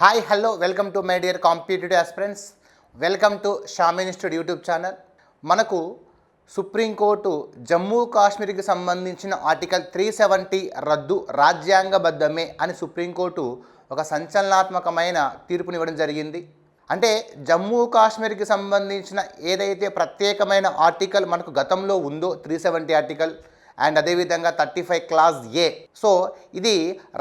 Hi hello welcome to my dear competitive aspirants welcome to Sham institute YouTube channel మనకు supreme court Jammu కాశ్మీర్కి సంబంధించిన article three seventy రద్దు రాజ్యాంగబద్ధమే అని supreme court ఒక సంచలనాత్మకమైన తీర్పునివ్వడం జరిగింది. అంటే జమ్మూ కాశ్మీర్కి సంబంధించిన ఏదైతే ప్రత్యేకమైన ఆర్టికల్ మనకు గతంలో ఉందో త్రీ సెవెంటీ ఆర్టికల్ అండ్ అదేవిధంగా thirty five clause A. So ఇది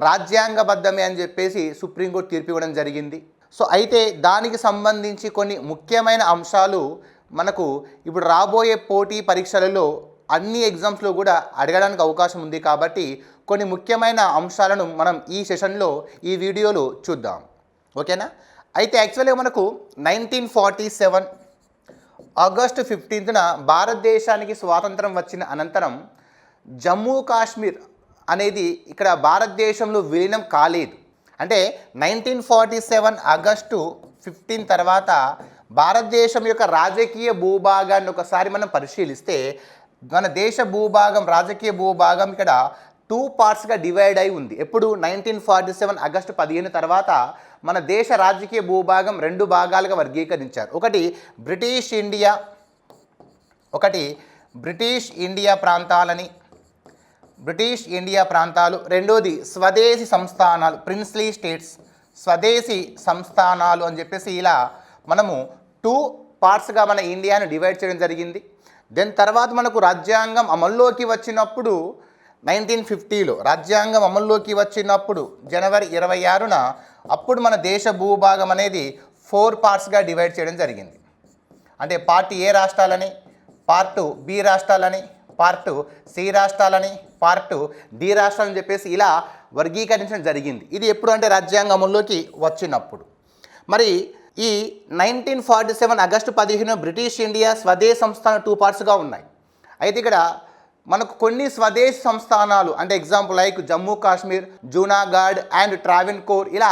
రాజ్యాంగబద్ధమే అని చెప్పేసి సుప్రీంకోర్టు తీర్పు ఇవ్వడం జరిగింది. సో అయితే దానికి సంబంధించి కొన్ని ముఖ్యమైన అంశాలు మనకు ఇప్పుడు రాబోయే పోటీ పరీక్షలలో అన్ని ఎగ్జామ్స్లో కూడా అడగడానికి అవకాశం ఉంది కాబట్టి కొన్ని ముఖ్యమైన అంశాలను మనం ఈ సెషన్లో ఈ వీడియోలో చూద్దాం. ఓకేనా? అయితే యాక్చువల్గా మనకు నైన్టీన్ ఫార్టీ సెవెన్ ఆగస్టు ఫిఫ్టీన్త్న భారతదేశానికి స్వాతంత్రం వచ్చిన అనంతరం జమ్మూ కాశ్మీర్ అనేది ఇక్కడ భారతదేశంలో విలీనం కాలేదు. అంటే nineteen forty seven August fifteen తర్వాత భారతదేశం యొక్క రాజకీయ భూభాగాన్ని ఒకసారి మనం పరిశీలిస్తే మన దేశ భూభాగం రాజకీయ భూభాగం ఇక్కడ టూ పార్ట్స్గా డివైడ్ అయి ఉంది. ఎప్పుడు నైన్టీన్ ఫార్టీ సెవెన్ ఆగస్టు పదిహేను తర్వాత మన దేశ రాజకీయ భూభాగం రెండు భాగాలుగా వర్గీకరించారు. ఒకటి బ్రిటిష్ ఇండియా ఒకటి బ్రిటిష్ ఇండియా ప్రాంతాలని బ్రిటిష్ ఇండియా ప్రాంతాలు రెండోది స్వదేశీ సంస్థానాలు ప్రిన్స్లీ స్టేట్స్. స్వదేశీ సంస్థానాలు అని చెప్పేసి ఇలా మనము టూ పార్ట్స్గా మన ఇండియాను డివైడ్ చేయడం జరిగింది. దెన్ తర్వాత మనకు రాజ్యాంగం అమల్లోకి వచ్చినప్పుడు నైన్టీన్ ఫిఫ్టీలో రాజ్యాంగం అమల్లోకి వచ్చినప్పుడు జనవరి ఇరవై ఆరున అప్పుడు మన దేశ భూభాగం అనేది ఫోర్ పార్ట్స్గా డివైడ్ చేయడం జరిగింది. అంటే పార్ట్ ఏ రాష్ట్రాలని పార్ట్ బి రాష్ట్రాలని పార్ట్ సి రాష్ట్రాలని పార్ట్ డి రాష్ట్రాలని చెప్పేసి ఇలా వర్గీకరించడం జరిగింది. ఇది ఎప్పుడు అంటే రాజ్యాంగంలోకి వచ్చినప్పుడు. మరి ఈ నైన్టీన్ ఫార్టీ సెవెన్ ఆగస్టు పదిహేను బ్రిటిష్ ఇండియా స్వదేశ సంస్థాన టూ పార్ట్స్గా ఉన్నాయి. అయితే ఇక్కడ మనకు కొన్ని స్వదేశ సంస్థానాలు అంటే example like Jammu Kashmir Junagadh and Travancore ఇలా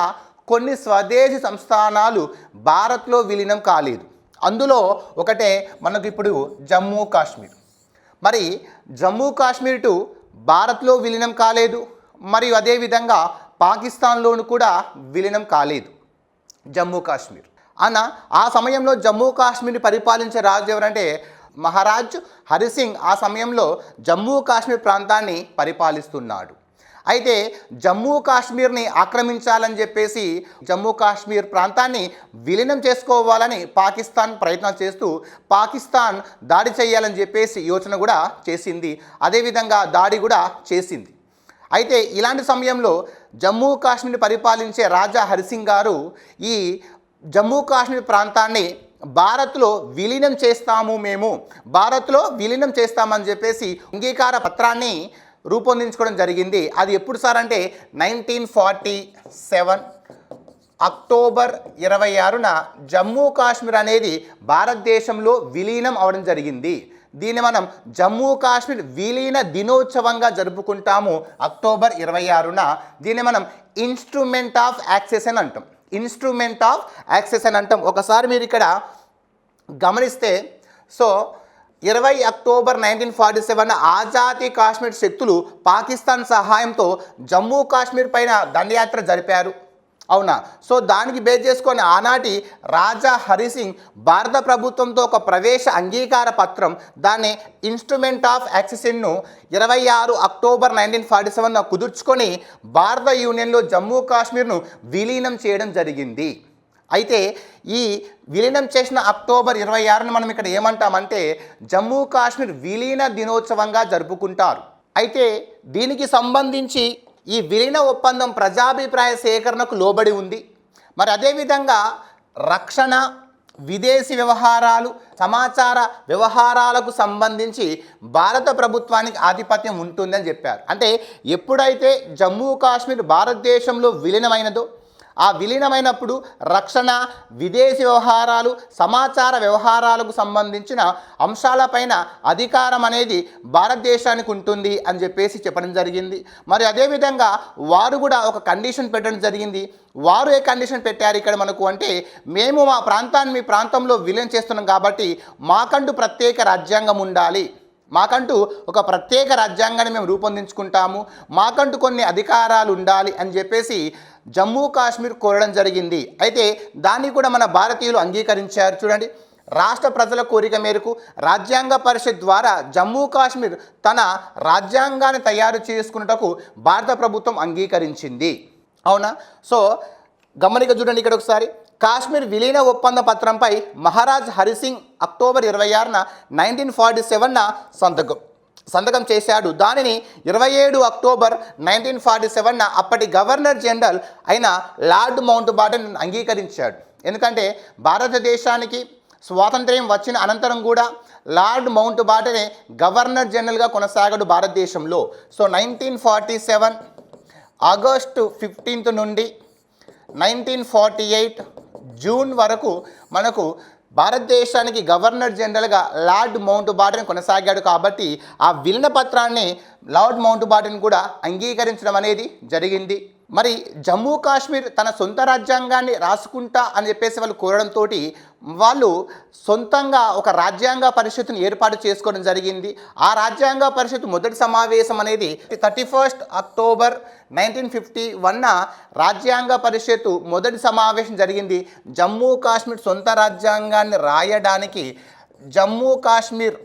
కొన్ని స్వదేశీ సంస్థానాలు భారత్లో విలీనం కాలేదు. అందులో ఒకటే మనకు ఇప్పుడు జమ్మూ కాశ్మీర్ మరి జమ్మూ కాశ్మీర్ టు భారత్లో విలీనం కాలేదు మరియు అదేవిధంగా పాకిస్తాన్లోను కూడా విలీనం కాలేదు జమ్మూ కాశ్మీర్. అన్న ఆ సమయంలో జమ్మూ కాశ్మీర్ని పరిపాలించే రాజు ఎవరంటే మహారాజ్ హరిసింగ్. ఆ సమయంలో జమ్మూ కాశ్మీర్ ప్రాంతాన్ని పరిపాలిస్తున్నాడు. అయితే జమ్మూ కాశ్మీర్ని ఆక్రమించాలని చెప్పేసి జమ్మూ కాశ్మీర్ ప్రాంతాన్ని విలీనం చేసుకోవాలని పాకిస్తాన్ ప్రయత్నం చేస్తూ పాకిస్తాన్ దాడి చేయాలని చెప్పేసి యోచన కూడా చేసింది. అదేవిధంగా దాడి కూడా చేసింది. అయితే ఇలాంటి సమయంలో జమ్మూ కాశ్మీర్ పరిపాలించే రాజా హరిసింగ్ గారు ఈ జమ్మూ కాశ్మీర్ ప్రాంతాన్ని భారత్లో విలీనం చేస్తాము మేము భారత్లో విలీనం చేస్తామని చెప్పేసి అంగీకార పత్రాన్ని రూపొందించుకోవడం జరిగింది. అది ఎప్పుడు సార్ అంటే నైన్టీన్ ఫార్టీ సెవెన్ అక్టోబర్ ఇరవై ఆరున జమ్మూ కాశ్మీర్ అనేది భారతదేశంలో విలీనం అవడం జరిగింది. దీన్ని మనం జమ్మూ కాశ్మీర్ విలీన దినోత్సవంగా జరుపుకుంటాము అక్టోబర్ ఇరవై ఆరున. దీన్ని మనం ఇన్స్ట్రుమెంట్ ఆఫ్ యాక్సెస్ అని అంటాం. ఇన్స్ట్రుమెంట్ ఆఫ్ యాక్సెస్ అని అంటాం. ఒకసారి మీరు ఇక్కడ గమనిస్తే సో ఇరవై October nineteen forty seven Azadi Kashmir శక్తులు పాకిస్తాన్ సహాయంతో జమ్మూ కాశ్మీర్ పైన దండయాత్ర జరిపారు. అవునా? సో దానికి బేస్ చేసుకొని ఆనాటి రాజా హరిసింగ్ భారత ప్రభుత్వంతో ఒక ప్రవేశ అంగీకార పత్రం దాన్ని ఇన్స్ట్రుమెంట్ ఆఫ్ యాక్సెసిన్ను ఇరవై ఆరు అక్టోబర్ నైన్టీన్ ఫార్టీ సెవెన్ కుదుర్చుకొని భారత యూనియన్లో జమ్మూ కాశ్మీర్ను విలీనం చేయడం జరిగింది. అయితే ఈ విలీనం చేసిన అక్టోబర్ ఇరవై ఆరున మనం ఇక్కడ ఏమంటామంటే జమ్మూ కాశ్మీర్ విలీన దినోత్సవంగా జరుపుకుంటారు. అయితే దీనికి సంబంధించి ఈ విలీన ఒప్పందం ప్రజాభిప్రాయ సేకరణకు లోబడి ఉంది. మరి అదేవిధంగా రక్షణ విదేశీ వ్యవహారాలు సమాచార వ్యవహారాలకు సంబంధించి భారత ప్రభుత్వానికి ఆధిపత్యం ఉంటుందని చెప్పారు. అంటే ఎప్పుడైతే జమ్మూ కాశ్మీర్ భారతదేశంలో విలీనమైనదో ఆ విలీనమైనప్పుడు రక్షణ విదేశీ వ్యవహారాలు సమాచార వ్యవహారాలకు సంబంధించిన అంశాలపైన అధికారం అనేది భారతదేశానికి ఉంటుంది అని చెప్పేసి చెప్పడం జరిగింది. మరి అదేవిధంగా వారు కూడా ఒక కండిషన్ పెట్టడం జరిగింది. వారు ఏ కండిషన్ పెట్టారు ఇక్కడ మనకు అంటే మేము మా ప్రాంతాన్ని మీ ప్రాంతంలో విలీనం చేస్తున్నాం కాబట్టి మాకంటూ ప్రత్యేక రాజ్యాంగం ఉండాలి. మాకంటూ ఒక ప్రత్యేక రాజ్యాంగాన్ని మేము రూపొందించుకుంటాము. మాకంటూ కొన్ని అధికారాలు ఉండాలి అని చెప్పేసి జమ్మూ కాశ్మీర్ కోరడం జరిగింది. అయితే దాన్ని కూడా మన భారతీయులు అంగీకరించారు. చూడండి రాష్ట్ర ప్రజల కోరిక మేరకు రాజ్యాంగ పరిషత్ ద్వారా జమ్మూ కాశ్మీర్ తన రాజ్యాంగాన్ని తయారు చేసుకున్నటకు భారత ప్రభుత్వం అంగీకరించింది. అవునా? సో గమనిక చూడండి ఇక్కడ ఒకసారి. కాశ్మీర్ విలీన ఒప్పంద పత్రంపై మహారాజ్ హరిసింగ్ అక్టోబర్ ఇరవై ఆరున నైన్టీన్ ఫార్టీ సెవెన్న సంతకం. సంతకం చేశాడు. దానిని ఇరవై ఏడు అక్టోబర్ నైన్టీన్ ఫార్టీ సెవెన్న అప్పటి గవర్నర్ జనరల్ అయిన లార్డ్ మౌంట్ బాటన్ అంగీకరించాడు. ఎందుకంటే భారతదేశానికి స్వాతంత్ర్యం వచ్చిన అనంతరం కూడా లార్డ్ మౌంట్ బాటనే గవర్నర్ జనరల్గా కొనసాగాడు భారతదేశంలో. So nineteen forty seven August fifteenth నుండి నైన్టీన్ ఫార్టీ ఎయిట్ జూన్ వరకు మనకు భారతదేశానికి గవర్నర్ జనరల్గా లార్డ్ మౌంట్ బాటన్ కొనసాగాడు కాబట్టి ఆ విలీన పత్రాన్ని లార్డ్ మౌంట్ బాటన్ కూడా అంగీకరించడం అనేది జరిగింది. మరి జమ్మూ కాశ్మీర్ తన సొంత రాజ్యాంగాన్ని రాసుకుంటా అని చెప్పేసి వాళ్ళు కోరడంతో వాళ్ళు సొంతంగా ఒక రాజ్యాంగ పరిషత్తును ఏర్పాటు చేసుకోవడం జరిగింది. ఆ రాజ్యాంగ పరిషత్ మొదటి సమావేశం అనేది thirty first October nineteen fifty వన్న రాజ్యాంగ పరిషత్తు మొదటి సమావేశం జరిగింది. జమ్మూ కాశ్మీర్ సొంత రాజ్యాంగాన్ని రాయడానికి జమ్మూ కాశ్మీర్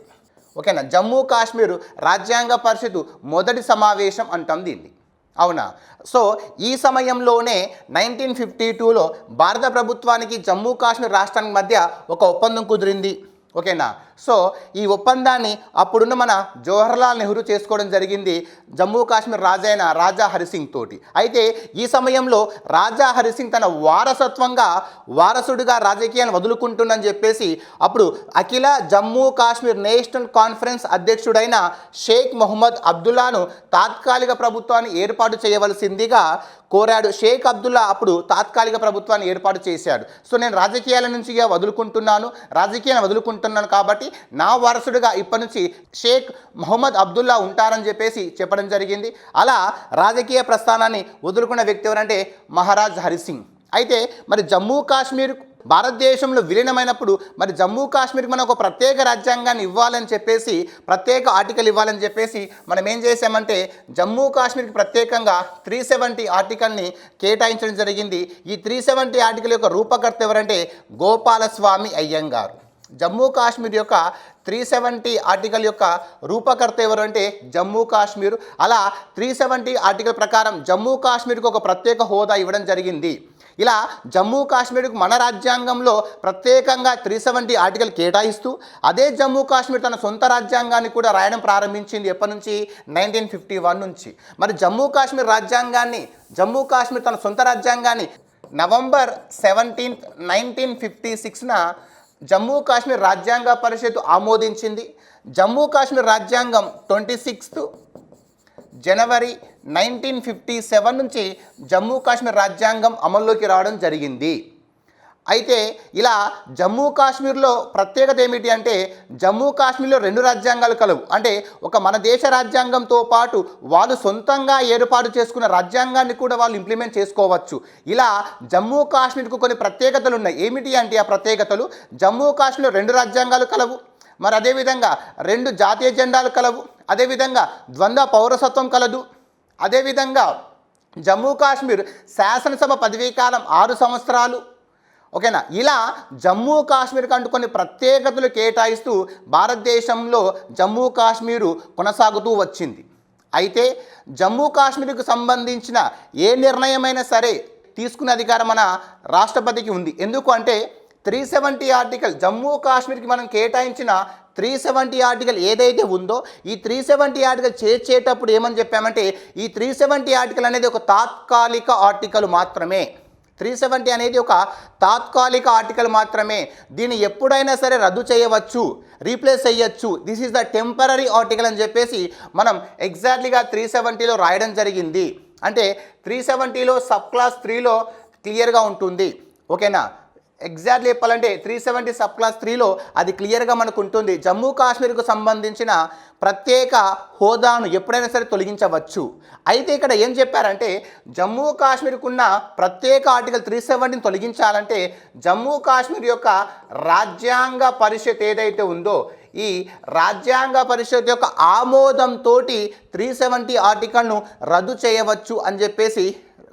ఓకేనా? జమ్మూ కాశ్మీర్ రాజ్యాంగ పరిషత్ మొదటి సమావేశం అంటాం దీన్ని. అవునా? సో ఈ సమయంలోనే నైన్టీన్ ఫిఫ్టీ టూలో భారత ప్రభుత్వానికి జమ్మూ కాశ్మీర్ రాష్ట్రానికి మధ్య ఒక ఒప్పందం కుదిరింది. ఓకేనా? సో ఈ ఒప్పందాన్ని అప్పుడున్న మన జవహర్లాల్ నెహ్రూ చేసుకోవడం జరిగింది జమ్మూ కాశ్మీర్ రాజైన రాజా హరిసింగ్ తోటి. అయితే ఈ సమయంలో రాజా హరిసింగ్ తన వారసత్వంగా వారసుడిగా రాజకీయాన్ని వదులుకుంటుందని చెప్పేసి అప్పుడు అఖిల జమ్మూ కాశ్మీర్ నేషనల్ కాన్ఫరెన్స్ అధ్యక్షుడైన షేక్ మొహమ్మద్ అబ్దుల్లాను తాత్కాలిక ప్రభుత్వాన్ని ఏర్పాటు చేయవలసిందిగా కోరాడు. షేక్ అబ్దుల్లా అప్పుడు తాత్కాలిక ప్రభుత్వాన్ని ఏర్పాటు చేశాడు. సో నేను రాజకీయాల నుంచి వదులుకుంటున్నాను రాజకీయాన్ని వదులుకుంటున్నాను కాబట్టి నా వారసుడిగా ఇప్పటి నుంచి షేక్ మొహమ్మద్ అబ్దుల్లా ఉంటారని చెప్పేసి చెప్పడం జరిగింది. అలా రాజకీయ ప్రస్థానాన్ని వదులుకున్న వ్యక్తి ఎవరంటే మహారాజ్ హరిసింగ్ అయితే మరి జమ్మూ కాశ్మీర్ భారతదేశంలో విలీనమైనప్పుడు మరి జమ్మూ కాశ్మీర్కి మనం ఒక ప్రత్యేక రాజ్యాంగాన్ని ఇవ్వాలని చెప్పేసి ప్రత్యేక ఆర్టికల్ ఇవ్వాలని చెప్పేసి మనం ఏం చేసామంటే జమ్మూ కాశ్మీర్కి ప్రత్యేకంగా త్రీ సెవెంటీ ఆర్టికల్ని కేటాయించడం జరిగింది. ఈ త్రీ సెవెంటీ ఆర్టికల్ యొక్క రూపకర్త ఎవరంటే గోపాలస్వామి అయ్యంగారు. జమ్మూ కాశ్మీర్ యొక్క త్రీ సెవెంటీ ఆర్టికల్ యొక్క రూపకర్త ఎవరు అంటే జమ్మూ కాశ్మీర్. అలా త్రీ సెవెంటీ ఆర్టికల్ ప్రకారం జమ్మూ కాశ్మీర్కి ఒక ప్రత్యేక హోదా ఇవ్వడం జరిగింది. ఇలా జమ్మూ కాశ్మీర్కు మన రాజ్యాంగంలో ప్రత్యేకంగా త్రీ సెవెంటీ ఆర్టికల్ కేటాయిస్తూ అదే జమ్మూ కాశ్మీర్ తన సొంత రాజ్యాంగాన్ని కూడా రాయడం ప్రారంభించింది ఎప్పటి నుంచి? నైన్టీన్ ఫిఫ్టీ వన్ నుంచి. మరి జమ్మూ కాశ్మీర్ రాజ్యాంగాన్ని జమ్మూ కాశ్మీర్ తన సొంత రాజ్యాంగాన్ని నవంబర్ సెవెంటీన్త్ నైన్టీన్ ఫిఫ్టీ సిక్స్న జమ్మూ కాశ్మీర్ రాజ్యాంగ పరిషత్ ఆమోదించింది. జమ్మూ కాశ్మీర్ రాజ్యాంగం ట్వంటీ సిక్స్త్ జనవరి నైన్టీన్ ఫిఫ్టీ సెవెన్ నుంచి జమ్మూ కాశ్మీర్ రాజ్యాంగం అమల్లోకి రావడం జరిగింది. అయితే ఇలా జమ్మూ కాశ్మీర్లో ప్రత్యేకత ఏమిటి అంటే జమ్మూ కాశ్మీర్లో రెండు రాజ్యాంగాలు కలవు. అంటే ఒక మన దేశ రాజ్యాంగంతో పాటు వాళ్ళు సొంతంగా ఏర్పాటు చేసుకున్న రాజ్యాంగాన్ని కూడా వాళ్ళు ఇంప్లిమెంట్ చేసుకోవచ్చు. ఇలా జమ్మూ కాశ్మీర్కు కొన్ని ప్రత్యేకతలు ఉన్నాయి. ఏమిటి అంటే ఆ ప్రత్యేకతలు? జమ్మూ కాశ్మీర్లో రెండు రాజ్యాంగాలు కలవు. మరి అదేవిధంగా రెండు జాతీయ జెండాలు కలవు. అదేవిధంగా ద్వంద్వ పౌరసత్వం కలదు. అదేవిధంగా జమ్మూ కాశ్మీర్ శాసనసభ పదవీకాలం ఆరు సంవత్సరాలు. ఓకేనా? ఇలా జమ్మూ కాశ్మీర్కి అంటూ కొన్ని ప్రత్యేకతలు కేటాయిస్తూ భారతదేశంలో జమ్మూ కాశ్మీరు కొనసాగుతూ వచ్చింది. అయితే జమ్మూ కాశ్మీర్కు సంబంధించిన ఏ నిర్ణయమైనా సరే తీసుకునే అధికారం మన రాష్ట్రపతికి ఉంది. ఎందుకు అంటే త్రీ సెవెంటీ ఆర్టికల్ జమ్మూ కాశ్మీర్కి మనం కేటాయించిన త్రీ సెవెంటీ ఆర్టికల్ ఏదైతే ఉందో ఈ త్రీ సెవెంటీ ఆర్టికల్ చేర్చేటప్పుడు ఏమని చెప్పామంటే ఈ త్రీ సెవెంటీ ఆర్టికల్ అనేది ఒక తాత్కాలిక ఆర్టికల్ మాత్రమే. త్రీ సెవెంటీ అనేది ఒక తాత్కాలిక ఆర్టికల్ మాత్రమే. దీన్ని ఎప్పుడైనా సరే రద్దు చేయవచ్చు రీప్లేస్ చేయొచ్చు. This is the temporary article అని చెప్పేసి మనం ఎగ్జాక్ట్లీగా త్రీ సెవెంటీలో రాయడం జరిగింది. అంటే త్రీ సెవెంటీలో సబ్ క్లాస్ త్రీలో క్లియర్గా ఉంటుంది. ఓకేనా? ఎగ్జాక్ట్లీ చెప్పాలంటే త్రీ సెవెంటీ సబ్ క్లాస్ త్రీలో అది క్లియర్గా మనకు ఉంటుంది. జమ్మూ కాశ్మీర్కు సంబంధించిన ప్రత్యేక హోదాను ఎప్పుడైనా సరే తొలగించవచ్చు. అయితే ఇక్కడ ఏం చెప్పారంటే జమ్మూ కాశ్మీర్కున్న ప్రత్యేక ఆర్టికల్ త్రీ సెవెంటీని తొలగించాలంటే జమ్మూ కాశ్మీర్ యొక్క రాజ్యాంగ పరిషత్ ఏదైతే ఉందో ఈ రాజ్యాంగ పరిషత్ యొక్క ఆమోదంతో త్రీ సెవెంటీ ఆర్టికల్ను రద్దు చేయవచ్చు అని చెప్పేసి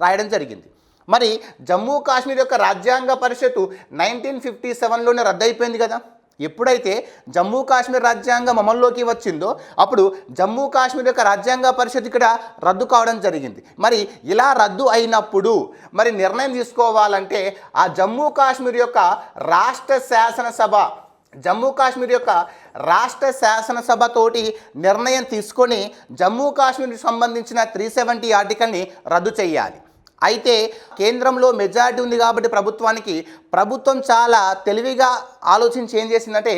రాయడం జరిగింది. మరి జమ్మూ కాశ్మీర్ యొక్క రాజ్యాంగ పరిషత్తు నైన్టీన్ ఫిఫ్టీ సెవెన్లోనే రద్దయిపోయింది కదా. ఎప్పుడైతే జమ్మూ కాశ్మీర్ రాజ్యాంగం అమల్లోకి వచ్చిందో అప్పుడు జమ్మూ కాశ్మీర్ యొక్క రాజ్యాంగ పరిషత్ ఇక్కడ రద్దు కావడం జరిగింది. మరి ఇలా రద్దు అయినప్పుడు మరి నిర్ణయం తీసుకోవాలంటే ఆ జమ్మూ కాశ్మీర్ యొక్క రాష్ట్ర శాసనసభ జమ్మూ కాశ్మీర్ యొక్క రాష్ట్ర శాసనసభతోటి నిర్ణయం తీసుకొని జమ్మూ కాశ్మీర్కి సంబంధించిన త్రీ సెవెంటీ ఆర్టికల్ని రద్దు చేయాలి. అయితే కేంద్రంలో మెజారిటీ ఉంది కాబట్టి ప్రభుత్వానికి ప్రభుత్వం చాలా తెలివిగా ఆలోచించి ఏం చేసిందంటే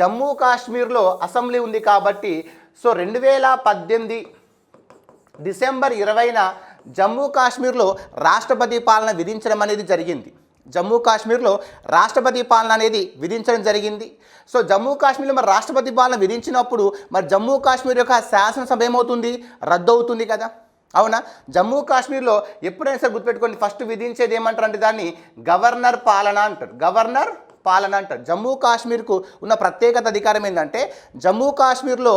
జమ్మూ కాశ్మీర్లో అసెంబ్లీ ఉంది కాబట్టి సో రెండు వేల పద్దెనిమిది డిసెంబర్ ఇరవైన జమ్మూ కాశ్మీర్లో రాష్ట్రపతి పాలన విధించడం అనేది జరిగింది. జమ్మూ కాశ్మీర్లో రాష్ట్రపతి పాలన అనేది విధించడం జరిగింది. సో జమ్మూ కాశ్మీర్లో మరి రాష్ట్రపతి పాలన విధించినప్పుడు మరి జమ్మూ కాశ్మీర్ యొక్క శాసనసభ ఏమవుతుంది? రద్దు అవుతుంది కదా. అవునా? జమ్మూ కాశ్మీర్లో ఎప్పుడైనా సరే గుర్తుపెట్టుకోండి ఫస్ట్ విధించేది ఏమంటారు అంటే దాన్ని గవర్నర్ పాలన అంటారు. గవర్నర్ పాలన అంటారు. జమ్మూ కాశ్మీర్కు ఉన్న ప్రత్యేకత అధికారం ఏంటంటే జమ్మూ కాశ్మీర్లో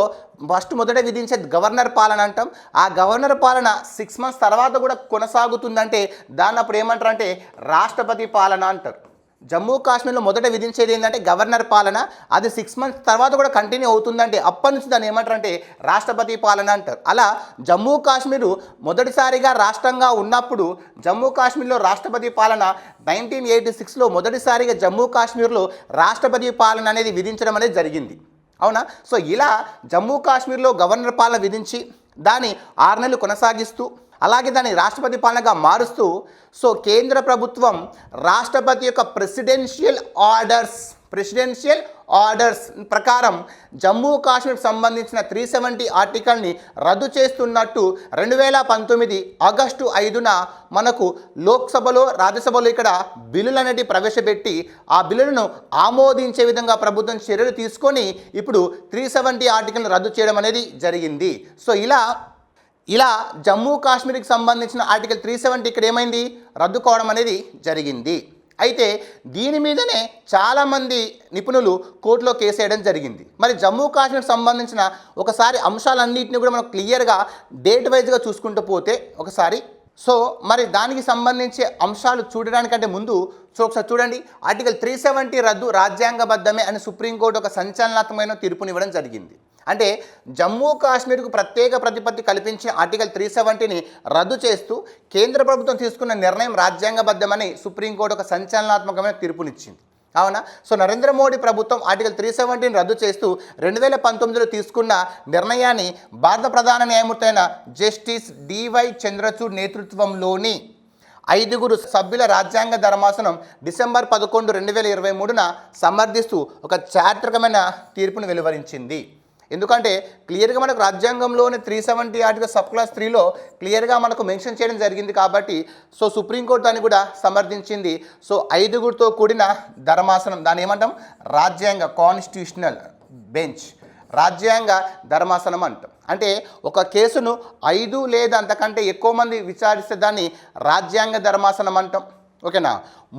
ఫస్ట్ మొదట విధించే గవర్నర్ పాలన అంటాం. ఆ గవర్నర్ పాలన సిక్స్ మంత్స్ తర్వాత కూడా కొనసాగుతుందంటే దాన్ని అప్పుడు ఏమంటారు అంటే రాష్ట్రపతి పాలన అంటారు. జమ్మూ కాశ్మీర్లో మొదట విధించేది ఏంటంటే గవర్నర్ పాలన అది సిక్స్ మంత్స్ తర్వాత కూడా కంటిన్యూ అవుతుందంటే అప్పటి నుంచి దాన్ని ఏమంటారంటే రాష్ట్రపతి పాలన అంటారు. అలా జమ్మూ కాశ్మీరు మొదటిసారిగా రాష్ట్రంగా ఉన్నప్పుడు జమ్మూ కాశ్మీర్లో రాష్ట్రపతి పాలన నైన్టీన్ ఎయిటీ సిక్స్లో మొదటిసారిగా జమ్మూ కాశ్మీర్లో రాష్ట్రపతి పాలన అనేది విధించడం అనేది జరిగింది. అవునా? సో ఇలా జమ్మూ కాశ్మీర్లో గవర్నర్ పాలన విధించి దాన్ని ఆరు నెలలు కొనసాగిస్తూ అలాగే దాన్ని రాష్ట్రపతి పాలనగా మారుస్తూ సో కేంద్ర ప్రభుత్వం రాష్ట్రపతి యొక్క ప్రెసిడెన్షియల్ ఆర్డర్స్ ప్రెసిడెన్షియల్ ఆర్డర్స్ ప్రకారం జమ్మూ కాశ్మీర్కి సంబంధించిన త్రీ సెవెంటీ ఆర్టికల్ని రద్దు చేస్తున్నట్టు రెండు వేల పంతొమ్మిది ఆగస్టు ఐదున మనకు లోక్సభలో రాజ్యసభలో ఇక్కడ బిల్లులు ప్రవేశపెట్టి ఆ బిల్లులను ఆమోదించే విధంగా ప్రభుత్వం చర్యలు తీసుకొని ఇప్పుడు త్రీ సెవెంటీ ఆర్టికల్ని రద్దు చేయడం అనేది జరిగింది. సో ఇలా ఇలా జమ్మూ కాశ్మీర్కి సంబంధించిన ఆర్టికల్ త్రీ సెవెంటీ ఇక్కడ ఏమైంది? రద్దు కావడం అనేది జరిగింది. అయితే దీని మీదనే చాలామంది నిపుణులు కోర్టులో కేసు వేయడం జరిగింది. మరి జమ్మూ కాశ్మీర్కి సంబంధించిన ఒకసారి అంశాలన్నింటినీ కూడా మనం క్లియర్గా డేట్ వైజ్గా చూసుకుంటూ పోతే ఒకసారి సో మరి దానికి సంబంధించి అంశాలు చూడడానికంటే ముందు సో ఒకసారి చూడండి. ఆర్టికల్ త్రీ సెవెంటీ రద్దు రాజ్యాంగబద్ధమే అని సుప్రీంకోర్టు ఒక సంచలనాత్మకమైన తీర్పునివ్వడం జరిగింది. అంటే జమ్మూ కాశ్మీర్కు ప్రత్యేక ప్రతిపత్తి కల్పించి ఆర్టికల్ త్రీ సెవెంటీని రద్దు చేస్తూ కేంద్ర ప్రభుత్వం తీసుకున్న నిర్ణయం రాజ్యాంగబద్ధమని సుప్రీంకోర్టు ఒక సంచలనాత్మకమైన తీర్పునిచ్చింది. అవునా సో నరేంద్ర మోడీ ప్రభుత్వం ఆర్టికల్ త్రీ సెవెంటీని రద్దు చేస్తూ రెండు వేల పంతొమ్మిదిలో తీసుకున్న నిర్ణయాన్ని భారత ప్రధాన న్యాయమూర్తి అయిన జస్టిస్ డివై చంద్రచూడ్ నేతృత్వంలోని ఐదుగురు సభ్యుల రాజ్యాంగ ధర్మాసనం డిసెంబర్ పదకొండు రెండు వేల ఇరవై మూడున సమర్థిస్తూ ఒక చారిత్రకమైన తీర్పును వెలువరించింది. ఎందుకంటే క్లియర్గా మనకు రాజ్యాంగంలోని three seventy article sub clause త్రీలో క్లియర్గా మనకు మెన్షన్ చేయడం జరిగింది కాబట్టి సో సుప్రీంకోర్టు దాన్ని కూడా సమర్థించింది. సో ఐదుగురితో కూడిన ధర్మాసనం దాన్ని ఏమంటాం? రాజ్యాంగ కాన్స్టిట్యూషనల్ బెంచ్ రాజ్యాంగ ధర్మాసనం అంటాం. అంటే ఒక కేసును ఐదు లేదా అంతకంటే ఎక్కువ మంది విచారిస్తే దాన్ని రాజ్యాంగ ధర్మాసనం అంటాం. ఓకేనా?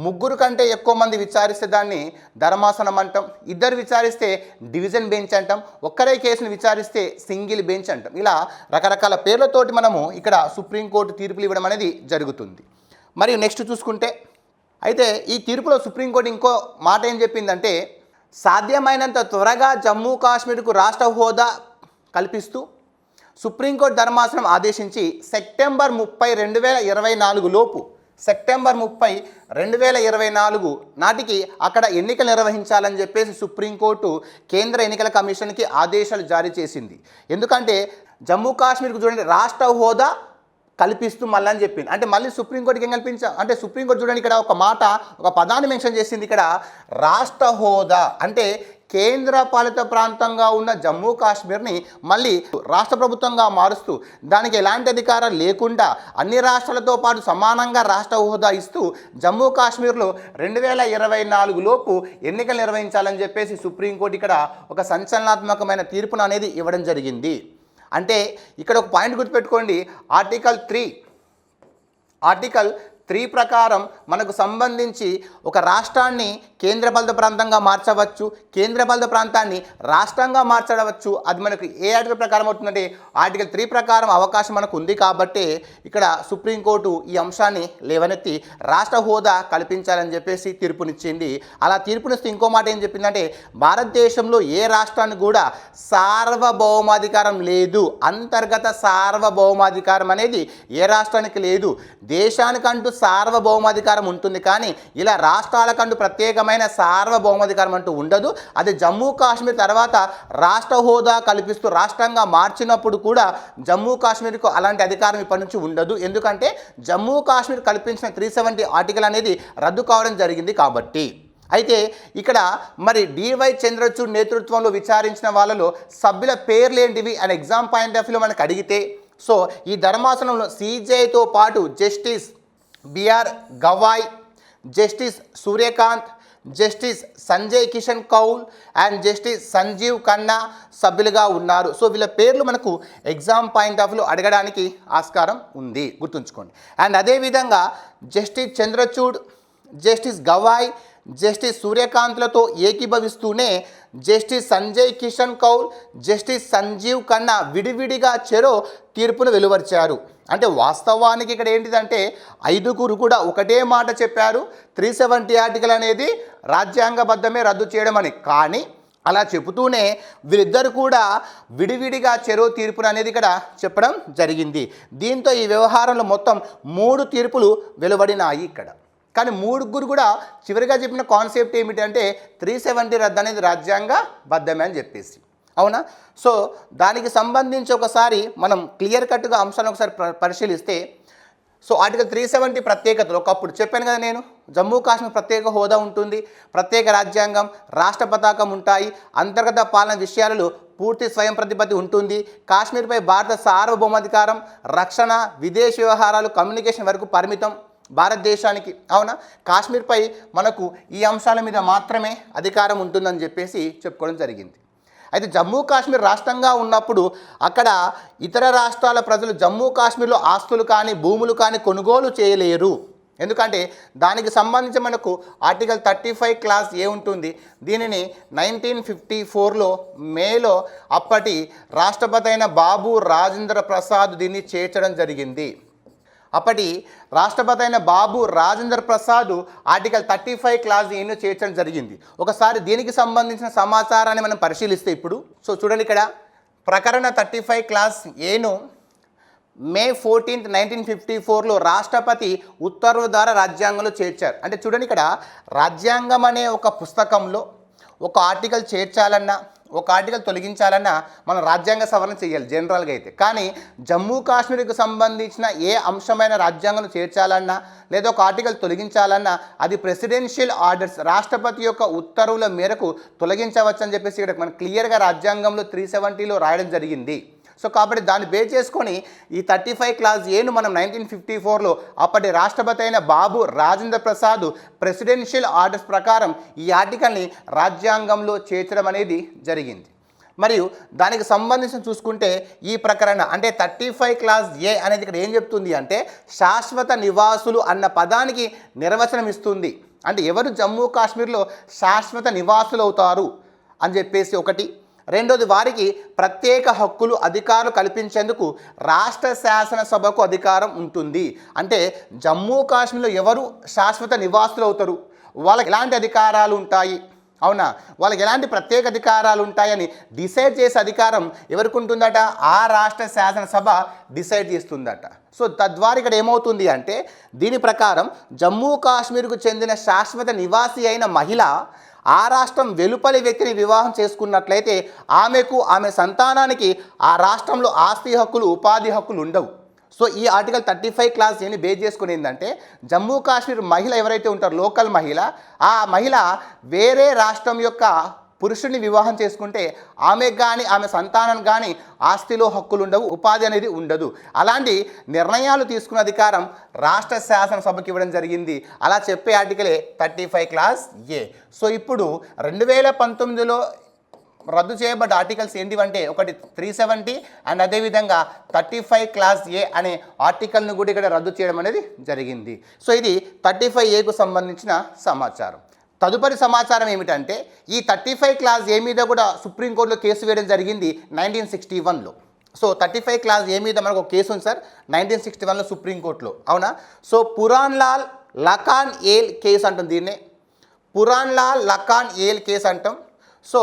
ముగ్గురు కంటే ఎక్కువ మంది విచారిస్తే దాన్ని ధర్మాసనం అంటాం. ఇద్దరు విచారిస్తే డివిజన్ బెంచ్ అంటాం. ఒక్కరే కేసును విచారిస్తే సింగిల్ బెంచ్ అంటాం. ఇలా రకరకాల పేర్లతోటి మనము ఇక్కడ సుప్రీంకోర్టు తీర్పులు ఇవ్వడం అనేది జరుగుతుంది. మరియు నెక్స్ట్ చూసుకుంటే అయితే ఈ తీర్పులో సుప్రీంకోర్టు ఇంకో మాట ఏం చెప్పిందంటే సాధ్యమైనంత త్వరగా జమ్మూ కాశ్మీర్కు రాష్ట్ర హోదా కల్పిస్తూ సుప్రీంకోర్టు ధర్మాసనం ఆదేశించి సెప్టెంబర్ ముప్పై రెండు వేల ఇరవై నాలుగు లోపు సెప్టెంబర్ ముప్పై రెండు వేల ఇరవై నాలుగు నాటికి అక్కడ ఎన్నికలు నిర్వహించాలని చెప్పేసి సుప్రీంకోర్టు కేంద్ర ఎన్నికల కమిషన్కి ఆదేశాలు జారీ చేసింది. ఎందుకంటే జమ్మూ కాశ్మీర్కు చూడండి రాష్ట్ర హోదా కల్పిస్తూ మళ్ళీ అని చెప్పింది. అంటే మళ్ళీ సుప్రీంకోర్టుకి ఏం కల్పించా అంటే సుప్రీంకోర్టు చూడండి ఇక్కడ ఒక మాట ఒక పదాన్ని మెన్షన్ చేసింది ఇక్కడ రాష్ట్ర హోదా. అంటే కేంద్ర పాలిత ప్రాంతంగా ఉన్న జమ్మూ కాశ్మీర్ని మళ్ళీ రాష్ట్ర ప్రభుత్వంగా మారుస్తూ దానికి ఎలాంటి అధికారం లేకుండా అన్ని రాష్ట్రాలతో పాటు సమానంగా రాష్ట్ర హోదా ఇస్తూ జమ్మూ కాశ్మీర్లో రెండు వేల ఇరవై నాలుగులోపు ఎన్నికలు నిర్వహించాలని చెప్పేసి సుప్రీంకోర్టు ఇక్కడ ఒక సంచలనాత్మకమైన తీర్పును అనేది ఇవ్వడం జరిగింది. అంటే ఇక్కడ ఒక పాయింట్ గుర్తుపెట్టుకోండి. ఆర్టికల్ త్రీ ఆర్టికల్ త్రీ ప్రకారం మనకు సంబంధించి ఒక రాష్ట్రాన్ని కేంద్రపాలిత ప్రాంతంగా మార్చవచ్చు కేంద్రపాలిత ప్రాంతాన్ని రాష్ట్రంగా మార్చవచ్చు అది మనకు ఏ ఆర్టికల్ ప్రకారం అవుతుందంటే ఆర్టికల్ త్రీ ప్రకారం అవకాశం మనకు ఉంది కాబట్టి ఇక్కడ సుప్రీంకోర్టు ఈ అంశాన్ని లేవనెత్తి రాష్ట్ర హోదా కల్పించాలని చెప్పేసి తీర్పునిచ్చింది. అలా తీర్పునిస్తే ఇంకో మాట ఏం చెప్పిందంటే భారతదేశంలో ఏ రాష్ట్రానికి కూడా సార్వభౌమాధికారం లేదు అంతర్గత సార్వభౌమాధికారం అనేది ఏ రాష్ట్రానికి లేదు. దేశానికంటూ సార్వభౌమాధికారం ఉంటుంది. కానీ ఇలా రాష్ట్రాలకంటూ ప్రత్యేకమైన సార్వభౌమాధికారం అంటూ ఉండదు. అది జమ్మూ కాశ్మీర్ తర్వాత రాష్ట్ర హోదా కల్పిస్తూ రాష్ట్రంగా మార్చినప్పుడు కూడా జమ్మూ కాశ్మీర్కు అలాంటి అధికారం ఇప్పటి నుంచి ఉండదు. ఎందుకంటే జమ్మూ కాశ్మీర్ కల్పించిన త్రీ సెవెంటీ ఆర్టికల్ అనేది రద్దు కావడం జరిగింది కాబట్టి. అయితే ఇక్కడ మరి డివై చంద్రచూడ్ నేతృత్వంలో విచారించిన వాళ్ళలో సభ్యుల పేర్లేంటివి? అని ఎగ్జామ్ పాయింట్ ఆఫ్ వ్యూలో మనకు అడిగితే. సో ఈ ధర్మాసనంలో సీజేతో పాటు justice BR Gavai justice Suryakant justice Sanjay Kishan Kaul and justice Sanjiv Khanna సభ్యులుగా ఉన్నారు. సో వీళ్ళ పేర్లు మనకు ఎగ్జామ్ పాయింట్ ఆఫ్ వ్యూ అడగడానికి ఆస్కారం ఉంది. గుర్తుంచుకోండి. అండ్ అదేవిధంగా justice Chandrachud justice Gavai justice సూర్యకాంత్లతో ఏకీభవిస్తూనే జస్టిస్ సంజయ్ కిషన్ కౌల్ జస్టిస్ సంజీవ్ ఖన్నా విడివిడిగా చెరో తీర్పును వెలువరిచారు. అంటే వాస్తవానికి ఇక్కడ ఏంటిదంటే ఐదుగురు కూడా ఒకటే మాట చెప్పారు. త్రీ సెవెంటీ ఆర్టికల్ అనేది రాజ్యాంగబద్ధమే రద్దు చేయడం అని కానీ అలా చెబుతూనే వీరిద్దరు కూడా విడివిడిగా చెరో తీర్పును అనేది ఇక్కడ చెప్పడం జరిగింది. దీంతో ఈ వ్యవహారంలో మొత్తం మూడు తీర్పులు వెలువడినాయి ఇక్కడ. కానీ మూడుగురు కూడా చివరిగా చెప్పిన కాన్సెప్ట్ ఏమిటంటే త్రీ సెవెంటీ రద్దు అనేది రాజ్యాంగ బద్ధమే అని చెప్పేసి. అవునా? సో దానికి సంబంధించి ఒకసారి మనం క్లియర్ కట్గా అంశాన్ని ఒకసారి పరిశీలిస్తే సో ఆర్టికల్ త్రీ సెవెంటీ ప్రత్యేకతలు. ఒకప్పుడు చెప్పాను కదా నేను జమ్మూ కాశ్మీర్ ప్రత్యేక హోదా ఉంటుంది ప్రత్యేక రాజ్యాంగం రాష్ట్ర పతాకం ఉంటాయి అంతర్గత పాలన విషయాలలో పూర్తి స్వయం ప్రతిపత్తి ఉంటుంది. కాశ్మీర్పై భారత సార్వభౌమాధికారం రక్షణ విదేశీ వ్యవహారాలు కమ్యూనికేషన్ వరకు పరిమితం. భారతదేశానికి అవునా? కాశ్మీర్పై మనకు ఈ అంశాల మీద మాత్రమే అధికారం ఉంటుందని చెప్పేసి చెప్పుకోవడం జరిగింది. అయితే జమ్మూ కాశ్మీర్ రాష్ట్రంగా ఉన్నప్పుడు అక్కడ ఇతర రాష్ట్రాల ప్రజలు జమ్మూ కాశ్మీర్లో ఆస్తులు కానీ భూములు కానీ కొనుగోలు చేయలేరు. ఎందుకంటే దానికి సంబంధించి మనకు article thirty five clause A ఉంటుంది? దీనిని నైన్టీన్ ఫిఫ్టీ ఫోర్లో మేలో అప్పటి రాష్ట్రపతి అయిన బాబు రాజేంద్ర ప్రసాద్ దీన్ని చేర్చడం జరిగింది. అప్పటి రాష్ట్రపతి అయిన Babu Rajendra Prasad article thirty five clause ఏను చేర్చడం జరిగింది. ఒకసారి దీనికి సంబంధించిన సమాచారాన్ని మనం పరిశీలిస్తే ఇప్పుడు. సో చూడండి ఇక్కడ. ప్రకరణ థర్టీ ఫైవ్ క్లాస్ ఏను మే ఫోర్టీన్త్ నైన్టీన్ ఫిఫ్టీ ఫోర్లో రాష్ట్రపతి ఉత్తర్వు ద్వారా రాజ్యాంగంలో చేర్చారు. అంటే చూడండి ఇక్కడ. రాజ్యాంగం అనే ఒక పుస్తకంలో ఒక ఆర్టికల్ చేర్చాలన్నా ఒక ఆర్టికల్ తొలగించాలన్నా మనం రాజ్యాంగ సవరణ చేయాలి జనరల్గా అయితే. కానీ జమ్మూ కాశ్మీర్కి సంబంధించిన ఏ అంశమైన రాజ్యాంగం చేర్చాలన్నా లేదా ఒక ఆర్టికల్ తొలగించాలన్నా అది ప్రెసిడెన్షియల్ ఆర్డర్స్ రాష్ట్రపతి యొక్క ఉత్తర్వుల మేరకు తొలగించవచ్చని చెప్పేసి ఇక్కడ మనం క్లియర్గా రాజ్యాంగంలో త్రీ సెవెంటీలో రాయడం జరిగింది. సో కాబట్టి దాన్ని బేస్ చేసుకొని ఈ థర్టీ ఫైవ్ క్లాస్ ఏను మనం నైన్టీన్ ఫిఫ్టీ ఫోర్లో అప్పటి రాష్ట్రపతి అయిన బాబు రాజేంద్ర ప్రసాద్ ప్రెసిడెన్షియల్ ఆర్డర్స్ ప్రకారం ఈ ఆర్టికల్ని రాజ్యాంగంలో చేర్చడం అనేది జరిగింది. మరియు దానికి సంబంధించి చూసుకుంటే ఈ ప్రకరణ అంటే థర్టీ ఫైవ్ క్లాస్ ఏ అనేది ఇక్కడ ఏం చెప్తుంది అంటే శాశ్వత నివాసులు అన్న పదానికి నిర్వచనం ఇస్తుంది. అంటే ఎవరు జమ్మూ కాశ్మీర్లో శాశ్వత నివాసులు అవుతారు అని చెప్పేసి ఒకటి రెండోది వారికి ప్రత్యేక హక్కులు అధికారులు కల్పించేందుకు రాష్ట్ర శాసనసభకు అధికారం ఉంటుంది. అంటే జమ్మూ కాశ్మీర్లో ఎవరు శాశ్వత నివాసులు అవుతారు? వాళ్ళకి ఎలాంటి అధికారాలు ఉంటాయి? అవునా? వాళ్ళకి ఎలాంటి ప్రత్యేక అధికారాలు ఉంటాయని డిసైడ్ చేసే అధికారం ఎవరికి ఉంటుందట? ఆ రాష్ట్ర శాసనసభ డిసైడ్ చేస్తుందట. సో తద్వారా ఇక్కడ ఏమవుతుంది అంటే దీని ప్రకారం జమ్మూ కాశ్మీర్కు చెందిన శాశ్వత నివాసి అయిన మహిళ ఆ రాష్ట్రం వెలుపలి వ్యక్తిని వివాహం చేసుకున్నట్లయితే ఆమెకు ఆమె సంతానానికి ఆ రాష్ట్రంలో ఆస్తి హక్కులు ఉపాధి హక్కులు ఉండవు. సో ఈ ఆర్టికల్ థర్టీ ఫైవ్ క్లాస్ ఏని బేస్ చేసుకుని ఏంటంటే జమ్మూ కాశ్మీర్ మహిళ ఎవరైతే ఉంటారో లోకల్ మహిళ ఆ మహిళ వేరే రాష్ట్రం యొక్క పురుషుడిని వివాహం చేసుకుంటే ఆమె కానీ ఆమె సంతానం కానీ ఆస్తిలో హక్కులు ఉండవు ఉపాధి అనేది ఉండదు. అలాంటి నిర్ణయాలు తీసుకున్న అధికారం రాష్ట్ర శాసనసభకి ఇవ్వడం జరిగింది. అలా చెప్పే ఆర్టికలే thirty five clause A. So ఇప్పుడు రెండు వేల పంతొమ్మిదిలో రద్దు చేయబడ్డ ఆర్టికల్స్ ఏంటివంటే ఒకటి త్రీ సెవెంటీ అండ్ అదేవిధంగా థర్టీ ఫైవ్ క్లాస్ ఏ అనే ఆర్టికల్ను కూడా ఇక్కడ రద్దు చేయడం అనేది జరిగింది. సో ఇది థర్టీ ఫైవ్ ఏకు సంబంధించిన సమాచారం. తదుపరి సమాచారం ఏమిటంటే ఈ థర్టీ ఫైవ్ క్లాస్ ఏ మీద కూడా సుప్రీంకోర్టులో కేసు వేయడం జరిగింది నైన్టీన్ సిక్స్టీ వన్లో. So thirty five clause A మీద మనకు ఒక కేసు ఉంది సార్ నైన్టీన్ సిక్స్టీ వన్లో సుప్రీంకోర్టులో అవునా? సో పురాన్ లాల్ ఏల్ కేసు అంటాం దీన్నే. పురాన్ లాల్ ఏల్ కేసు అంటాం. సో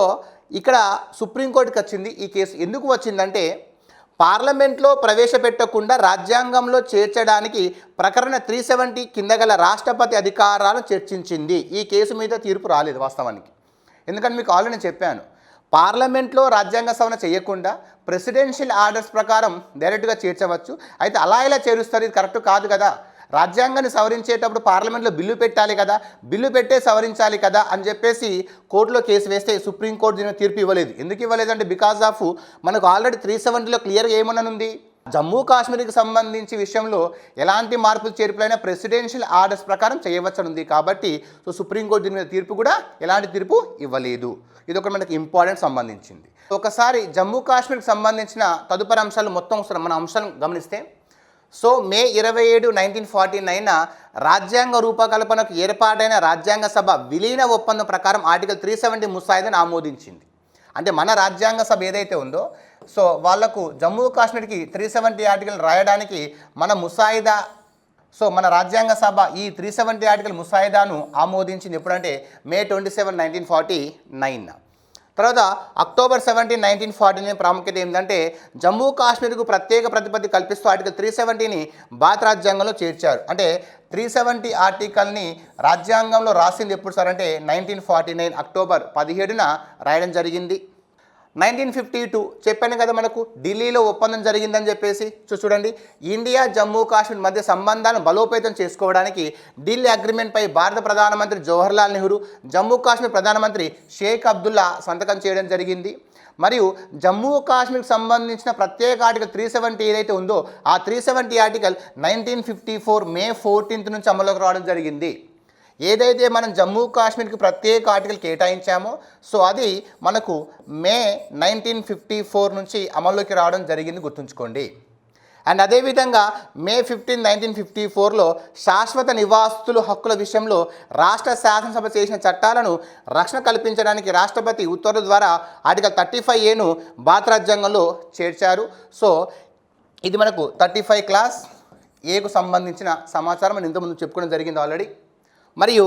ఇక్కడ సుప్రీంకోర్టుకి వచ్చింది ఈ కేసు. ఎందుకు వచ్చిందంటే పార్లమెంట్లో ప్రవేశపెట్టకుండా రాజ్యాంగంలో చేర్చడానికి ప్రకరణ త్రీ సెవెంటీ కింద గల రాష్ట్రపతి అధికారాలను చర్చించింది. ఈ కేసు మీద తీర్పు రాలేదు వాస్తవానికి. ఎందుకంటే మీకు ఆల్రెడీ చెప్పాను. పార్లమెంట్లో రాజ్యాంగ సవరణ చేయకుండా ప్రెసిడెన్షియల్ ఆర్డర్స్ ప్రకారం డైరెక్ట్గా చేర్చవచ్చు. అయితే అలా ఇలా చేరుస్తారు? ఇది కరెక్ట్ కాదు కదా. రాజ్యాంగాన్ని సవరించేటప్పుడు పార్లమెంట్లో బిల్లు పెట్టాలి కదా బిల్లు పెట్టే సవరించాలి కదా అని చెప్పేసి కోర్టులో కేసు వేస్తే సుప్రీంకోర్టు దీని తీర్పు ఇవ్వలేదు. ఎందుకు ఇవ్వలేదంటే బికాజ్ ఆఫ్ మనకు ఆల్రెడీ త్రీ సెవెంటీలో క్లియర్గా ఏమననుంది జమ్మూ కాశ్మీర్కి సంబంధించి విషయంలో ఎలాంటి మార్పులు చేర్పులైనా ప్రెసిడెన్షియల్ ఆర్డర్స్ ప్రకారం చేయవచ్చనుంది కాబట్టి సో సుప్రీంకోర్టు దీని మీద తీర్పు కూడా ఎలాంటి తీర్పు ఇవ్వలేదు. ఇది ఒక మనకి ఇంపార్టెంట్ సంబంధించింది. ఒకసారి జమ్మూ కాశ్మీర్కి సంబంధించిన తదుపరి అంశాలు మొత్తం ఒకసారి మన అంశాలను గమనిస్తే సో మే ఇరవై ఏడు నైన్టీన్ ఫార్టీ నైన్ రాజ్యాంగ రూపకల్పనకు ఏర్పాటైన రాజ్యాంగ సభ విలీన ఒప్పందం ప్రకారం ఆర్టికల్ త్రీ సెవెంటీ ముసాయిదాను ఆమోదించింది. అంటే మన రాజ్యాంగ సభ ఏదైతే ఉందో సో వాళ్ళకు జమ్మూ కాశ్మీర్కి త్రీ సెవెంటీ ఆర్టికల్ రాయడానికి మన ముసాయిదా సో మన రాజ్యాంగ సభ ఈ త్రీ సెవెంటీ ఆర్టికల్ ముసాయిదాను ఆమోదించింది ఎప్పుడంటే May twenty seven nineteen forty nine తర్వాత October seventeen nineteen forty nine ప్రాముఖ్యత ఏంటంటే జమ్మూ కాశ్మీర్కు ప్రత్యేక ప్రతిపత్తి కల్పిస్తూ ఆర్టికల్ త్రీ సెవెంటీని భారత రాజ్యాంగంలో చేర్చారు. అంటే త్రీ సెవెంటీ ఆర్టికల్ని రాజ్యాంగంలో రాసింది ఎప్పుడు సార్? అంటే నైన్టీన్ ఫార్టీ నైన్ అక్టోబర్ పదిహేడున రాయడం జరిగింది. నైన్టీన్ ఫిఫ్టీ టూ చెప్పాను కదా మనకు ఢిల్లీలో ఒప్పందం జరిగిందని చెప్పేసి. చూ చూడండి. ఇండియా జమ్మూ కాశ్మీర్ మధ్య సంబంధాలను బలోపేతం చేసుకోవడానికి ఢిల్లీ అగ్రిమెంట్పై భారత ప్రధానమంత్రి జవహర్లాల్ నెహ్రూ జమ్మూ కాశ్మీర్ ప్రధానమంత్రి షేక్ అబ్దుల్లా సంతకం చేయడం జరిగింది. మరియు జమ్మూ కాశ్మీర్కి సంబంధించిన ప్రత్యేక ఆర్టికల్ త్రీ సెవెంటీ ఏదైతే ఉందో ఆ three seventy article nineteen fifty four May fourteenth నుంచి అమలులోకి రావడం జరిగింది. ఏదైతే మనం జమ్మూ కాశ్మీర్కి ప్రత్యేక ఆర్టికల్ కేటాయించామో సో అది మనకు మే నైన్టీన్ ఫిఫ్టీ ఫోర్ నుంచి అమల్లోకి రావడం జరిగింది గుర్తుంచుకోండి. అండ్ అదేవిధంగా మే ఫిఫ్టీన్ నైన్టీన్ ఫిఫ్టీ ఫోర్లో శాశ్వత నివాసితుల హక్కుల విషయంలో రాష్ట్ర శాసనసభ చేసిన చట్టాలను రక్షణ కల్పించడానికి రాష్ట్రపతి ఉత్తర్వుల ద్వారా ఆర్టికల్ థర్టీ ఫైవ్ ఏను భారత రాజ్యాంగంలో చేర్చారు. సో ఇది మనకు థర్టీ ఫైవ్ క్లాస్ ఏకు సంబంధించిన సమాచారం మనం ఇంతకుముందు చెప్పుకోవడం జరిగింది ఆల్రెడీ. మరియు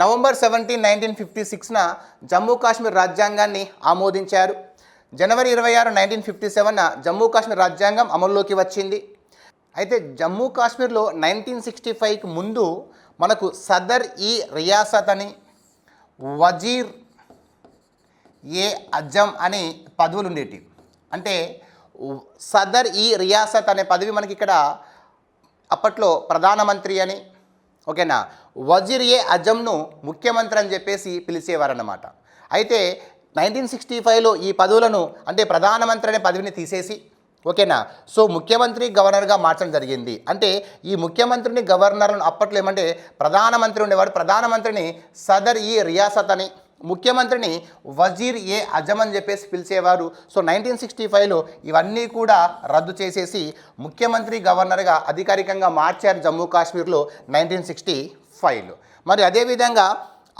నవంబర్ సెవెంటీన్ నైన్టీన్ ఫిఫ్టీ సిక్స్న జమ్మూ కాశ్మీర్ రాజ్యాంగాన్ని ఆమోదించారు. జనవరి ఇరవై ఆరు నైన్టీన్ ఫిఫ్టీ సెవెన్న జమ్మూ కాశ్మీర్ రాజ్యాంగం అమల్లోకి వచ్చింది. అయితే జమ్మూ కాశ్మీర్లో నైన్టీన్ సిక్స్టీ ఫైవ్కి ముందు మనకు సదర్ ఈ రియాసత్ అని వజీర్ ఏ అజ్జం అని పదవులు ఉండేటివి అంటే సదర్ ఈ రియాసత్ అనే పదవి మనకి ఇక్కడ అప్పట్లో ప్రధానమంత్రి అని ఓకేనా? వజీర్ ఏ అజంను ముఖ్యమంత్రి అని చెప్పేసి పిలిచేవారన్నమాట. అయితే నైన్టీన్ సిక్స్టీ ఫైవ్లో ఈ పదవులను అంటే ప్రధానమంత్రి అనే పదవిని తీసేసి ఓకేనా? సో ముఖ్యమంత్రి గవర్నర్గా మార్చడం జరిగింది. అంటే ఈ ముఖ్యమంత్రిని గవర్నర్ను అప్పట్లో ఏమంటే ప్రధానమంత్రి ఉండేవాడు. ప్రధానమంత్రిని సదర్ ఈ రియాసత్ అని ముఖ్యమంత్రిని వజీర్ ఏ అజం అని చెప్పేసి పిలిచేవారు. సో నైన్టీన్ సిక్స్టీ ఫైవ్లో ఇవన్నీ కూడా రద్దు చేసేసి ముఖ్యమంత్రి గవర్నర్గా అధికారికంగా మార్చారు జమ్మూ కాశ్మీర్లో నైన్టీన్ సిక్స్టీ ఫైవ్లో. మరి అదేవిధంగా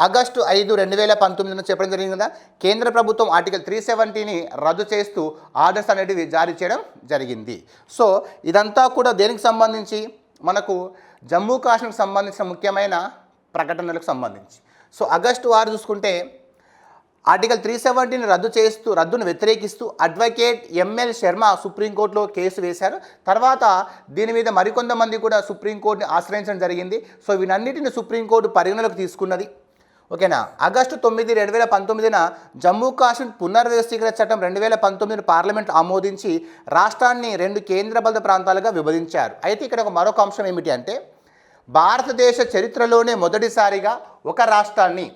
ఆగస్టు ఐదు రెండు వేల పంతొమ్మిదిలో చెప్పడం జరిగింది కదా కేంద్ర ప్రభుత్వం ఆర్టికల్ త్రీ సెవెంటీని రద్దు చేస్తూ ఆర్డర్స్ అనేటివి జారీ చేయడం జరిగింది. సో ఇదంతా కూడా దేనికి సంబంధించి? మనకు జమ్మూ కాశ్మీర్కి సంబంధించిన ముఖ్యమైన ప్రకటనలకు సంబంధించి. సో ఆగస్టు వారు చూసుకుంటే ఆర్టికల్ త్రీ సెవెంటీని రద్దు చేస్తూ రద్దును వ్యతిరేకిస్తూ అడ్వకేట్ ఎంఎల్ శర్మ సుప్రీంకోర్టులో కేసు వేశారు. తర్వాత దీని మీద మరికొంతమంది కూడా సుప్రీంకోర్టుని ఆశ్రయించడం జరిగింది. సో వీనన్నిటిని సుప్రీంకోర్టు పరిగణలోకి తీసుకున్నది. ఓకేనా? ఆగస్టు తొమ్మిది రెండు వేల పంతొమ్మిదిన జమ్మూ కాశ్మీర్ పునర్వ్యవస్థీకరణ చట్టం రెండు వేల పంతొమ్మిదిని పార్లమెంట్ ఆమోదించి రాష్ట్రాన్ని రెండు కేంద్రబద్ధ ప్రాంతాలుగా విభజించారు. అయితే ఇక్కడ ఒక మరొక అంశం ఏమిటి అంటే భారతదేశ చరిత్రలోనే మొదటిసారిగా ఒక రాష్ట్రాన్ని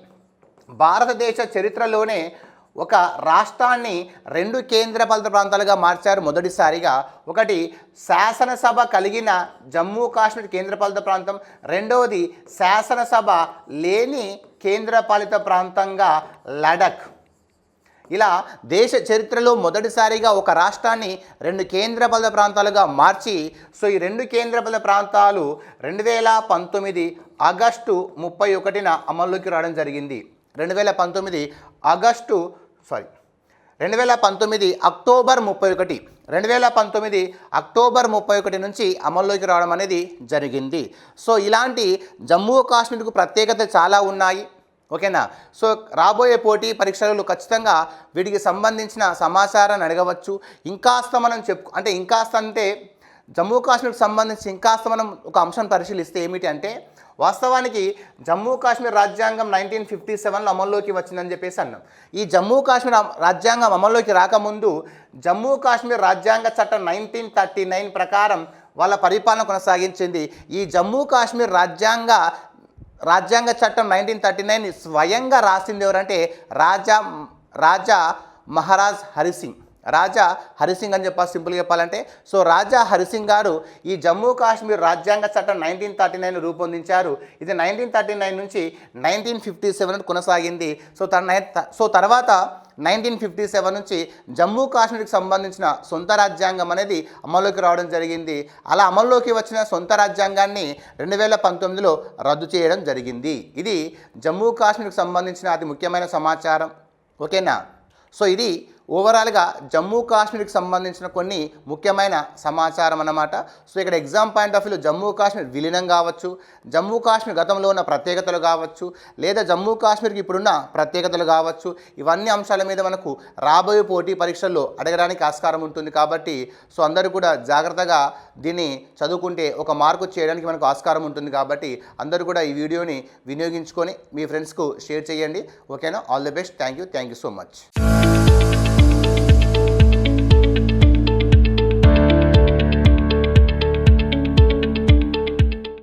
భారతదేశ చరిత్రలోనే ఒక రాష్ట్రాన్ని రెండు కేంద్రపాలిత ప్రాంతాలుగా మార్చారు మొదటిసారిగా. ఒకటి శాసనసభ కలిగిన జమ్మూ కాశ్మీర్ కేంద్రపాలిత ప్రాంతం. రెండవది శాసనసభ లేని కేంద్రపాలిత ప్రాంతంగా లడఖ్. ఇలా దేశ చరిత్రలో మొదటిసారిగా ఒక రాష్ట్రాన్ని రెండు కేంద్రపాలిత ప్రాంతాలుగా మార్చి సో ఈ రెండు కేంద్రపాలిత ప్రాంతాలు రెండు వేల పంతొమ్మిది ఆగస్టు ముప్పై ఒకటిన అమల్లోకి రావడం జరిగింది. రెండు వేల పంతొమ్మిది ఆగస్టు సారీ రెండు వేల పంతొమ్మిది అక్టోబర్ ముప్పై ఒకటి రెండు వేల పంతొమ్మిది అక్టోబర్ ముప్పై ఒకటి నుంచి అమల్లోకి రావడం అనేది జరిగింది. సో ఇలాంటి జమ్మూ కాశ్మీర్కు ప్రత్యేకత చాలా ఉన్నాయి. ఓకేనా? సో రాబోయే పోటీ పరీక్షలు ఖచ్చితంగా వీటికి సంబంధించిన సమాచారాన్ని అడగవచ్చు. ఇంకాస్త మనం చెప్పు అంటే ఇంకాస్త అంటే జమ్మూ కాశ్మీర్కి సంబంధించి ఇంకాస్త మనం ఒక అంశం పరిశీలిస్తే ఏమిటి అంటే వాస్తవానికి జమ్మూ కాశ్మీర్ రాజ్యాంగం నైన్టీన్ ఫిఫ్టీ సెవెన్లో అమల్లోకి వచ్చిందని చెప్పేసి అన్నాం. ఈ జమ్మూ కాశ్మీర్ రాజ్యాంగం అమల్లోకి రాకముందు జమ్మూ కాశ్మీర్ రాజ్యాంగ చట్టం నైన్టీన్ థర్టీ నైన్ ప్రకారం వాళ్ళ పరిపాలన కొనసాగించింది. ఈ జమ్మూ కాశ్మీర్ రాజ్యాంగ రాజ్యాంగ చట్టం నైన్టీన్ థర్టీ నైన్ స్వయంగా రాసింది ఎవరంటే రాజా రాజా మహారాజ్ హరిసింగ్. రాజా హరిసింగ్ అని చెప్పాలి సింపుల్గా చెప్పాలంటే. సో రాజా హరిసింగ్ గారు ఈ జమ్మూ కాశ్మీర్ రాజ్యాంగ చట్టం నైన్టీన్ థర్టీ నైన్ రూపొందించారు. ఇది నైన్టీన్ థర్టీ నైన్ నుంచి నైన్టీన్ ఫిఫ్టీ సెవెన్ కొనసాగింది. సో తన సో తర్వాత నైన్టీన్ ఫిఫ్టీ సెవెన్ నుంచి జమ్మూ కాశ్మీర్కి సంబంధించిన సొంత రాజ్యాంగం అనేది అమల్లోకి రావడం జరిగింది. అలా అమల్లోకి వచ్చిన సొంత రాజ్యాంగాన్ని రెండు వేల పంతొమ్మిదిలో రద్దు చేయడం జరిగింది. ఇది జమ్మూ కాశ్మీర్కి సంబంధించిన అతి ముఖ్యమైన సమాచారం. ఓకేనా? సో ఇది ఓవరాల్గా జమ్మూ కాశ్మీర్కి సంబంధించిన కొన్ని ముఖ్యమైన సమాచారం అన్నమాట. సో ఇక్కడ ఎగ్జామ్ పాయింట్ ఆఫ్ వ్యూలో జమ్మూ కాశ్మీర్ విలీనం కావచ్చు జమ్మూ కాశ్మీర్ గతంలో ఉన్న ప్రత్యేకతలు కావచ్చు లేదా జమ్మూ కాశ్మీర్కి ఇప్పుడున్న ప్రత్యేకతలు కావచ్చు ఇవన్నీ అంశాల మీద మనకు రాబోయే పోటీ పరీక్షల్లో అడగడానికి ఆస్కారం ఉంటుంది కాబట్టి సో అందరూ కూడా జాగ్రత్తగా దీన్ని చదువుకుంటే ఒక మార్కు చేయడానికి మనకు ఆస్కారం ఉంటుంది కాబట్టి అందరూ కూడా ఈ వీడియోని వినియోగించుకొని మీ ఫ్రెండ్స్కు షేర్ చేయండి. ఓకేనా? All the best thank you thank you so much